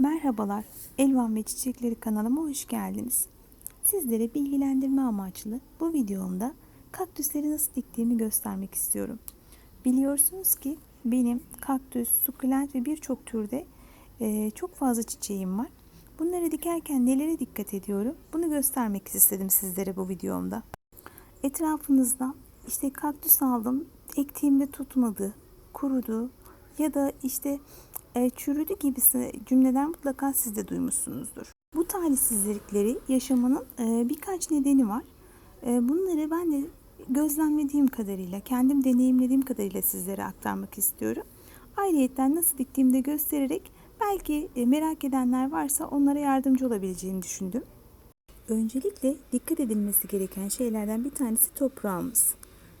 Merhabalar, Elvan ve Çiçekleri kanalıma hoş geldiniz. Sizlere bilgilendirme amaçlı bu videomda kaktüsleri nasıl diktiğimi göstermek istiyorum. Biliyorsunuz ki benim kaktüs, sukulent ve birçok türde e, çok fazla çiçeğim var. Bunları dikerken nelere dikkat ediyorum? Bunu göstermek istedim sizlere bu videomda. Etrafınızda işte kaktüs aldım, ektiğimde tutmadı, kurudu ya da işte e, çürüdü gibisi cümleler mutlaka siz de duymuşsunuzdur. Bu talihsizlikleri yaşamanın e, birkaç nedeni var. E, bunları ben de gözlemlediğim kadarıyla, kendim deneyimlediğim kadarıyla sizlere aktarmak istiyorum. Ayrıyeten nasıl diktiğimde göstererek belki e, merak edenler varsa onlara yardımcı olabileceğini düşündüm. Öncelikle dikkat edilmesi gereken şeylerden bir tanesi toprağımız.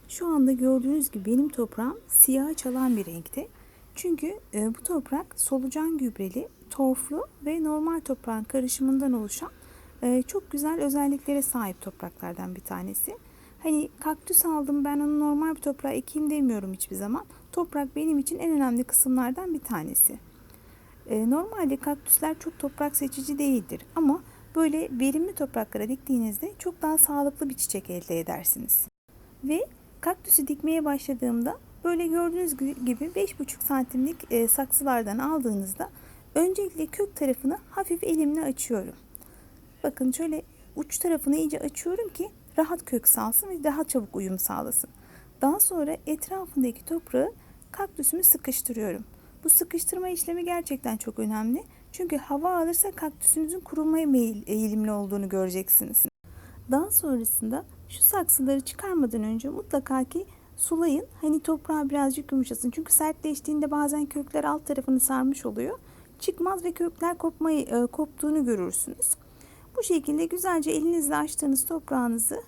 Şu anda gördüğünüz gibi benim toprağım siyah çalan bir renkte. Çünkü e, bu toprak solucan gübreli, torflu ve normal toprağın karışımından oluşan e, çok güzel özelliklere sahip topraklardan bir tanesi. Hani kaktüs aldım ben onu normal bir toprağa ekeyim demiyorum hiçbir zaman. Toprak benim için en önemli kısımlardan bir tanesi. E, normalde kaktüsler çok toprak seçici değildir ama böyle verimli topraklara diktiğinizde çok daha sağlıklı bir çiçek elde edersiniz. Ve kaktüsü dikmeye başladığımda böyle gördüğünüz gibi 5,5 santimlik e, saksılardan aldığınızda öncelikle kök tarafını hafif elimle açıyorum. Bakın şöyle uç tarafını iyice açıyorum ki rahat kök salsın ve daha çabuk uyum sağlasın. Daha sonra etrafındaki toprağı kaktüsümü sıkıştırıyorum. Bu sıkıştırma işlemi gerçekten çok önemli. Çünkü hava alırsa kaktüsünüzün kurumaya eğilimli olduğunu göreceksiniz. Daha sonrasında şu saksıları çıkarmadan önce mutlaka ki sulayın. Hani toprağı birazcık yumuşasın. Çünkü sertleştiğinde bazen kökler alt tarafını sarmış oluyor. Çıkmaz ve kökler kopmayı e, koptuğunu görürsünüz. Bu şekilde güzelce elinizle açtığınız toprağınızı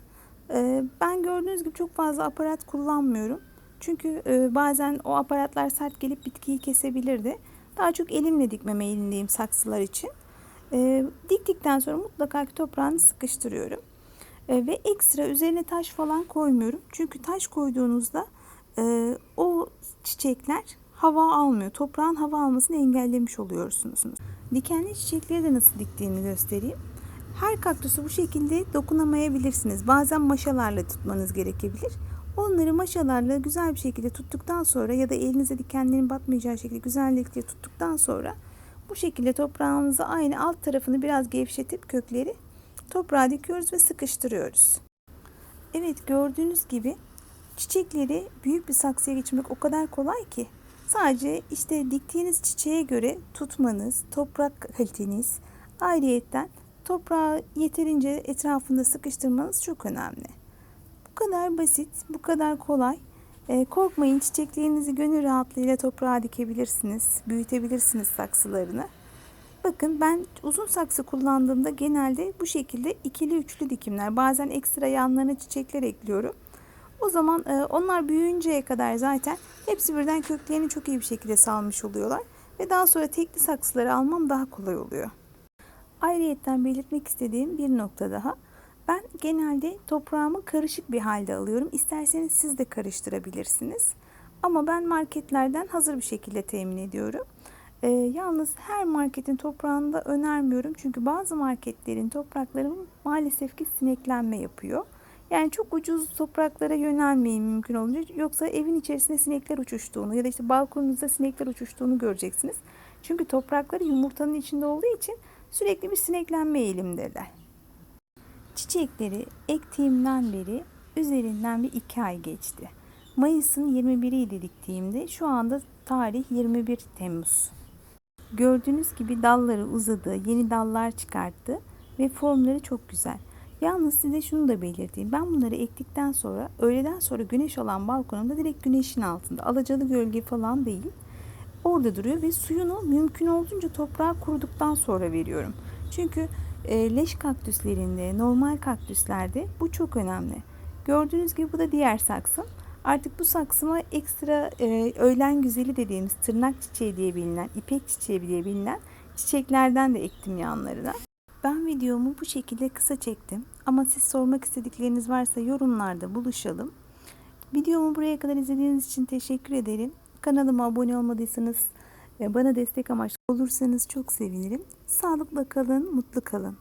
e, ben gördüğünüz gibi çok fazla aparat kullanmıyorum. Çünkü e, bazen o aparatlar sert gelip bitkiyi kesebilirdi. Daha çok elimle dikme meyilindeyim saksılar için. E, diktikten sonra mutlaka ki toprağını sıkıştırıyorum. E, ve ekstra üzerine taş falan koymuyorum. Çünkü taş koyduğunuzda e, o çiçekler hava almıyor. Toprağın hava almasını engellemiş oluyorsunuz. Dikenli çiçekleri de nasıl diktiğimi göstereyim. Her kaktüsü bu şekilde dokunamayabilirsiniz. Bazen maşalarla tutmanız gerekebilir. Onları maşalarla güzel bir şekilde tuttuktan sonra ya da elinize dikenlerin batmayacağı şekilde güzellikle tuttuktan sonra bu şekilde toprağınızı aynı alt tarafını biraz gevşetip kökleri toprağa dikiyoruz ve sıkıştırıyoruz. Evet gördüğünüz gibi çiçekleri büyük bir saksıya geçirmek o kadar kolay ki sadece işte diktiğiniz çiçeğe göre tutmanız, toprak kaliteniz, ayrıyetten toprağı yeterince etrafında sıkıştırmanız çok önemli. Bu kadar basit, bu kadar kolay. E, korkmayın çiçeklerinizi gönül rahatlığıyla toprağa dikebilirsiniz, büyütebilirsiniz saksılarını. Bakın ben uzun saksı kullandığımda genelde bu şekilde ikili üçlü dikimler. Bazen ekstra yanlarına çiçekler ekliyorum. O zaman e, onlar büyüyünceye kadar zaten hepsi birden köklerini çok iyi bir şekilde salmış oluyorlar. Ve daha sonra tekli saksıları almam daha kolay oluyor. Ayrıyetten belirtmek istediğim bir nokta daha. Ben genelde toprağımı karışık bir halde alıyorum. İsterseniz siz de karıştırabilirsiniz. Ama ben marketlerden hazır bir şekilde temin ediyorum. E, yalnız her marketin toprağını da önermiyorum. Çünkü bazı marketlerin toprakları maalesef ki sineklenme yapıyor. Yani çok ucuz topraklara yönelmeyin mümkün olunca. Yoksa evin içerisinde sinekler uçuştuğunu ya da işte balkonunuzda sinekler uçuştuğunu göreceksiniz. Çünkü toprakları yumurtanın içinde olduğu için sürekli bir sineklenme eğilimdeler. Çiçekleri ektiğimden beri üzerinden bir iki ay geçti. Mayıs'ın 21'i idi diktiğimde şu anda tarih 21 Temmuz. Gördüğünüz gibi dalları uzadı, yeni dallar çıkarttı ve formları çok güzel. Yalnız size şunu da belirteyim. Ben bunları ektikten sonra öğleden sonra güneş olan balkonumda direkt güneşin altında. Alacalı gölge falan değil. Orada duruyor ve suyunu mümkün olduğunca toprağa kuruduktan sonra veriyorum. Çünkü e, leş kaktüslerinde, normal kaktüslerde bu çok önemli. Gördüğünüz gibi bu da diğer saksım. Artık bu saksıma ekstra e, öğlen güzeli dediğimiz tırnak çiçeği diye bilinen, ipek çiçeği diye bilinen çiçeklerden de ektim yanlarına. Ben videomu bu şekilde kısa çektim ama siz sormak istedikleriniz varsa yorumlarda buluşalım. Videomu buraya kadar izlediğiniz için teşekkür ederim. Kanalıma abone olmadıysanız Ve bana destek amaçlı olursanız çok sevinirim. Sağlıkla kalın, mutlu kalın.